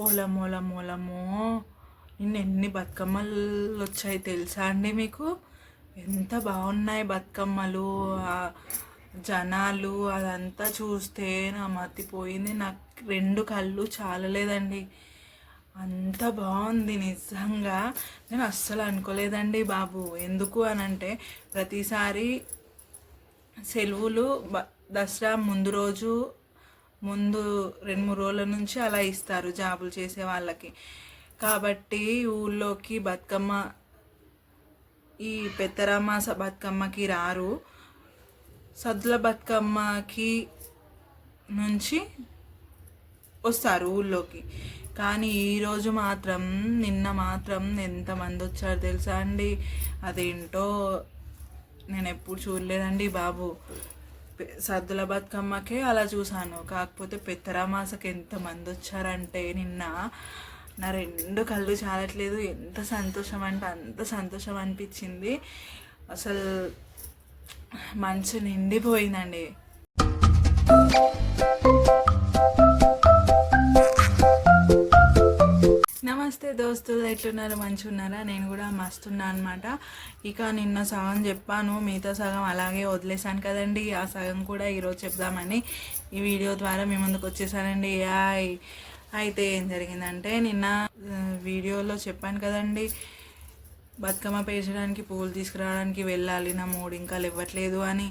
ఓలమో నిన్న ఎన్ని బతుకమ్మలు వచ్చాయి తెలుసా అండి మీకు? ఎంత బాగున్నాయి బతుకమ్మలు. జనాలు అదంతా చూస్తే నా మతిపోయింది నాకు రెండు కళ్ళు చాలలేదండి. అంత బాగుంది నిజంగా. నేను అస్సలు అనుకోలేదండి బాబు. ఎందుకు అని అంటే ప్రతిసారి సెలవులు దసరా ముందు రోజు ముందు రెండు మూడు రోజుల నుంచి అలా ఇస్తారు జాబులు చేసే వాళ్ళకి. కాబట్టి ఊళ్ళోకి బతుకమ్మ ఈ పెత్తరమాస బతుకమ్మకి రారు. సద్దుల బతుకమ్మకి నుంచి వస్తారు ఊళ్ళోకి. కానీ ఈరోజు మాత్రం నిన్న మాత్రం ఎంతమంది వచ్చారు తెలుసా అండి? అదేంటో నేను ఎప్పుడు చూడలేదండి బాబు. పె- సద్దుల బతుకమ్మకే అలా చూశాను కాకపోతే పెత్తరామాసకి ఎంతమంది వచ్చారంటే నిన్న నా రెండు కళ్ళు చాలట్లేదు. ఎంత సంతోషం అంటే అంత సంతోషం అనిపించింది. అసలు మనసు నిండిపోయిందండి. నమస్తే దోస్తులు ఎట్లున్నారు? మంచిగా ఉన్నారా నేను కూడా మస్తున్నా అనమాట ఇక నిన్న సగం చెప్పాను మిగతా సగం అలాగే వదిలేశాను కదండి. ఆ సగం కూడా ఈరోజు చెప్దామని ఈ వీడియో ద్వారా మీ ముందుకు వచ్చేసానండి. యాయ్ అయితే ఏం జరిగిందంటే నిన్న వీడియోలో చెప్పాను కదండి బతుకమ్మ పేర్చడానికి పూలు తీసుకురావడానికి వెళ్ళాలి. నా మూడు ఇంకా ఇవ్వట్లేదు అని.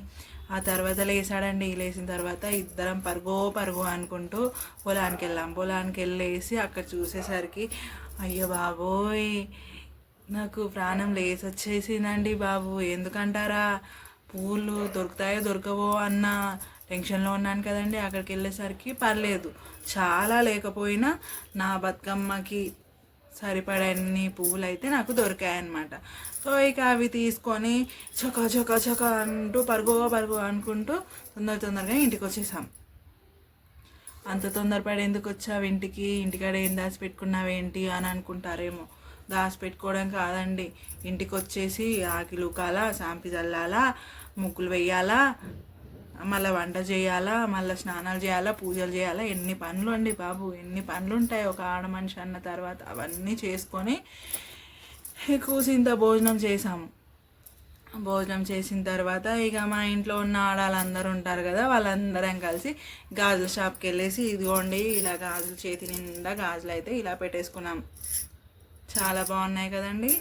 ఆ తర్వాత లేసాడండి. లేచిన తర్వాత ఇద్దరం పరుగో పరుగు అనుకుంటూ పొలానికి వెళ్ళాం పొలానికి వెళ్ళేసి అక్కడ చూసేసరికి అయ్యో బాబోయ్ నాకు ప్రాణం లేసొచ్చేసిందండి బాబు. ఎందుకంటారా? పూలు దొరుకుతాయో దొరకవో అన్న టెన్షన్లో ఉన్నాను కదండి. అక్కడికి వెళ్ళేసరికి పర్లేదు. చాలా లేకపోయినా నా బతుకమ్మకి సరిపడన్ని పువ్వులు అయితే నాకు దొరికాయన్నమాట. సో ఇక అవి తీసుకొని చక చక చక అంటూ పరుగు పరుగు అనుకుంటూ తొందర తొందరగా ఇంటికి వచ్చేసాం అంత తొందరపడి ఎందుకు వచ్చావు ఇంటికి? ఇంటికాడ ఏం దాచి పెట్టుకున్నావేంటి అని అనుకుంటారేమో. దాచి పెట్టుకోవడం కాదండి. ఇంటికి వచ్చేసి ఆకిలు కాలా శాంపి చల్లాలా ముగ్గులు వెయ్యాలా మళ్ళీ వంట చేయాలా మళ్ళీ స్నానాలు చేయాలా పూజలు చేయాలా ఎన్ని పనులు అండి బాబు ఎన్ని పనులు ఉంటాయి ఒక ఆడ మనిషి అన్న తర్వాత అవన్నీ చేసుకొని కూసింత భోజనం చేసాము భోజనం చేసిన తర్వాత ఇక మా ఇంట్లో ఉన్న ఆడాలందరూ ఉంటారు కదా వాళ్ళందరం కలిసి గాజుల షాప్కి వెళ్ళేసి ఇదిగోండి ఇలా గాజులు చేతి నిండా గాజులు అయితే ఇలా పెట్టేసుకున్నాం. చాలా బాగున్నాయి కదండి.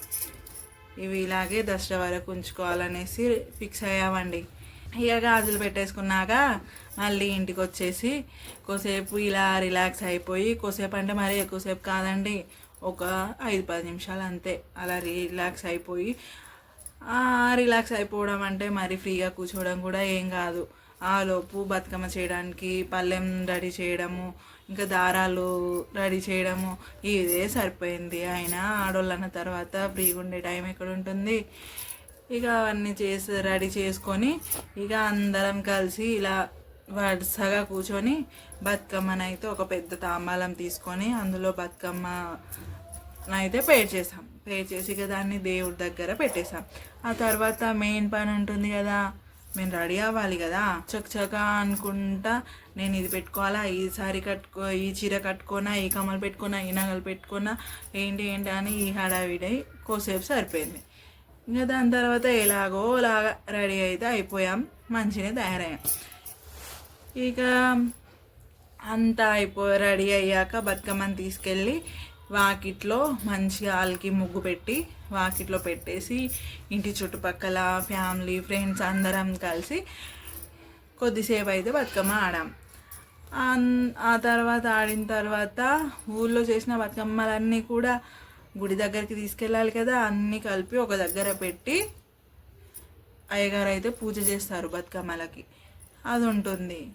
ఇవి ఇలాగే దసరా వరకు ఉంచుకోవాలనేసి ఫిక్స్ అయ్యామండి. ఇక గాజులు పెట్టేసుకున్నాక మళ్ళీ ఇంటికి వచ్చేసి కొద్దిసేపు ఇలా రిలాక్స్ అయిపోయి కోసేపు అంటే మరీ ఎక్కువసేపు కాదండి ఒక ఐదు పది నిమిషాలు అంతే. అలా రిలాక్స్ అయిపోయి రిలాక్స్ అయిపోవడం అంటే మరి ఫ్రీగా కూర్చోవడం కూడా ఏం కాదు. ఆ లోపు బతుకమ్మ చేయడానికి పళ్ళెం రెడీ చేయడము ఇంకా దారాలు రెడీ చేయడము ఇదే సరిపోయింది. అయినా ఆడోళ్ళు అన్న తర్వాత ఫ్రీగా ఉండే టైం ఎక్కడ ఉంటుంది ఇక అవన్నీ చేసి రెడీ చేసుకొని ఇక అందరం కలిసి ఇలా వరుసగా కూర్చొని బతుకమ్మనైతే ఒక పెద్ద తాంబాలం తీసుకొని అందులో బతుకమ్మనైతే పేర్ చేసాం. పేర్ చేసి ఇక దాన్ని దేవుడి దగ్గర పెట్టేసాం ఆ తర్వాత మెయిన్ పని ఉంటుంది కదా మేము రెడీ అవ్వాలి కదా. చక్చకా అనుకుంటా నేను ఇది పెట్టుకోవాలా ఈ సారీ కట్టుకో ఈ చీర కట్టుకోనా ఈ కమ్మలు పెట్టుకోనా ఈ నగలు పెట్టుకోనా ఏంటి ఏంటి అని ఈ హడావిడై కోసేపు సరిపోయింది. ఇంకా దాని తర్వాత ఎలాగో లాగా రెడీ అయితే అయిపోయాం. మంచిగా తయారయ్యాం. ఇక అంతా అయిపో రెడీ అయ్యాక బతుకమ్మని తీసుకెళ్ళి వాకిట్లో మంచిగా వాళ్ళకి ముగ్గు పెట్టి వాకిట్లో పెట్టేసి ఇంటి చుట్టుపక్కల ఫ్యామిలీ ఫ్రెండ్స్ అందరం కలిసి కొద్దిసేపు అయితే బతుకమ్మ ఆడాం. ఆ తర్వాత ఆడిన తర్వాత ఊళ్ళో చేసిన బతుకమ్మలన్నీ కూడా గుడి దగ్గరికి తీసుకెళ్ళాలి కదా అన్నీ కలిపి ఒక దగ్గర పెట్టి అయ్యగారు అయితే పూజ చేస్తారు బతుకమ్మలకి. అది ఉంటుంది.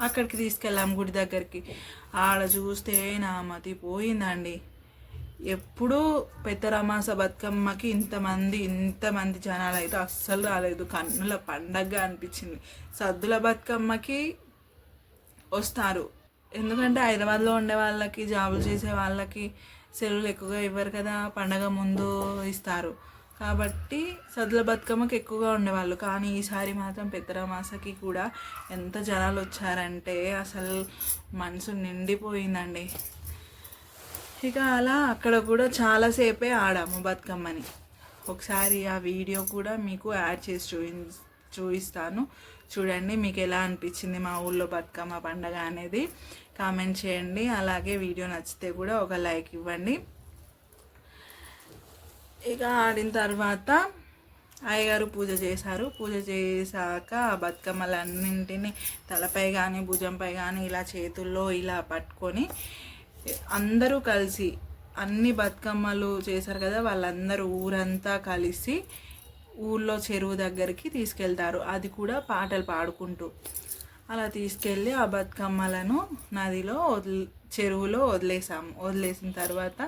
అక్కడికి తీసుకెళ్ళాం గుడి దగ్గరికి. ఆడ చూస్తే నా మతి పోయిందండి. ఎప్పుడూ పెద్దరమాస బతుకమ్మకి ఇంతమంది ఇంతమంది జనాలు అయితే అస్సలు రాలేదు. కన్నుల పండగ అనిపించింది. సద్దుల బతుకమ్మకి వస్తారు. ఎందుకంటే హైదరాబాద్లో ఉండే వాళ్ళకి జాబులు చేసే వాళ్ళకి సెలవులు ఎక్కువగా ఇవ్వరు కదా పండగ ముందు ఇస్తారు. కాబట్టి సద్దుల బతుకమ్మకి ఎక్కువగా ఉండేవాళ్ళు. కానీ ఈసారి మాత్రం పెద్దరమాసకి కూడా ఎంత జనాలు వచ్చారంటే అసలు మనసు నిండిపోయిందండి. ఇక అలా అక్కడ కూడా చాలాసేపే ఆడాము బతుకమ్మని. ఒకసారి ఆ వీడియో కూడా మీకు యాడ్ చేసి చూపి చూపిస్తాను చూడండి మీకు ఎలా అనిపించింది మా ఊళ్ళో బతుకమ్మ పండగ అనేది. కామెంట్ చేయండి. అలాగే వీడియో నచ్చితే కూడా ఒక లైక్ ఇవ్వండి. ఇక ఆడిన తర్వాత అయ్యగారు పూజ చేశారు. పూజ చేశాక ఆ బతుకమ్మలన్నింటినీ తలపై కానీ భుజంపై కానీ ఇలా చేతుల్లో ఇలా పట్టుకొని అందరూ కలిసి అన్ని బతుకమ్మలు చేశారు కదా వాళ్ళందరూ ఊరంతా కలిసి ఊళ్ళో చెరువు దగ్గరికి తీసుకెళ్తారు. అది కూడా పాటలు పాడుకుంటూ. అలా తీసుకెళ్ళి ఆ బతుకమ్మలను నదిలో వదిలి చెరువులో వదిలేసాము వదిలేసిన తర్వాత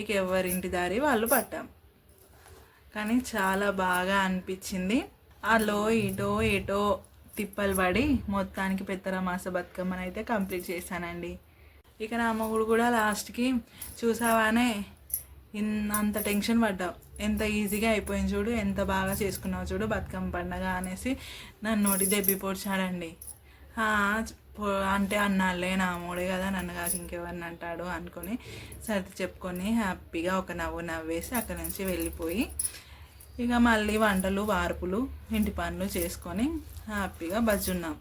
ఇక ఎవరింటి దారి వాళ్ళు పట్టాం. కానీ చాలా బాగా అనిపించింది. అలో ఇటో ఎటో తిప్పలు పడి మొత్తానికి పెత్తరమాస బతుకమ్మను అయితే కంప్లీట్ చేశానండి. ఇక నా మొగుడు కూడా లాస్ట్కి చూసావానే అంత టెన్షన్ పడ్డావు ఎంత ఈజీగా అయిపోయింది చూడు ఎంత బాగా చేసుకున్నావు చూడు బతుకమ్మ పండగ అనేసి నన్ను నోటి దెబ్బి పొడిచాడండి. అంటే అన్నాళ్ళే నా మూడే కదా నన్ను కాక ఇంకెవరిని అంటాడు అనుకొని సర్ది చెప్పుకొని హ్యాపీగా ఒక నవ్వు నవ్వేసి అక్కడి నుంచి వెళ్ళిపోయి ఇక మళ్ళీ వంటలు వార్పులు ఇంటి పనులు చేసుకొని హ్యాపీగా బజ్జున్నాం.